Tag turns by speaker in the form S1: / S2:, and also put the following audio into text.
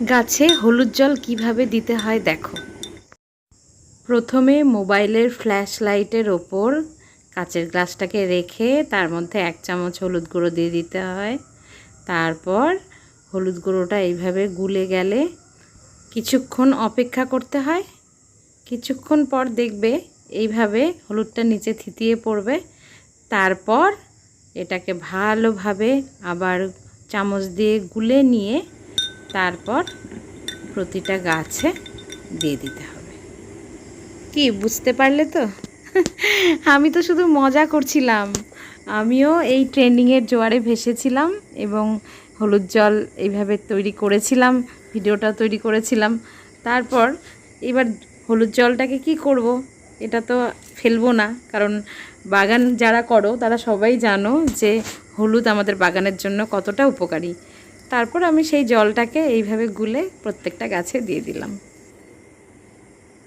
S1: গাছে হলুদ জল কীভাবে দিতে হয় দেখো। প্রথমে মোবাইলের ফ্ল্যাশ লাইটের ওপর কাচের গ্লাসটাকে রেখে তার মধ্যে এক চামচ হলুদ গুঁড়ো দিয়ে দিতে হয়। তারপর হলুদ গুঁড়োটা এইভাবে গুলে গেলে কিছুক্ষণ অপেক্ষা করতে হয়। কিছুক্ষণ পর দেখবে এইভাবে হলুদটা নিচে থিতিয়ে পড়বে। তারপর এটাকে ভালোভাবে আবার চামচ দিয়ে গুলে নিয়ে তারপর প্রতিটা গাছে দিয়ে দিতে হবে। কি, বুঝতে পারলে তো? আমি তো শুধু মজা করছিলাম। আমিও এই ট্রেন্ডিংয়ের জোয়ারে ভেসেছিলাম এবং হলুদ জল এইভাবে তৈরি করেছিলাম, ভিডিওটা তৈরি করেছিলাম। তারপর এবার হলুদ জলটাকে কি করব? এটা তো ফেলব না, কারণ বাগান যারা করো, তারা সবাই জানো যে হলুদ আমাদের বাগানের জন্য কতটা উপকারী। তারপর আমি সেই জলটাকে এইভাবে গুলে প্রত্যেকটা গাছে দিয়ে দিলাম।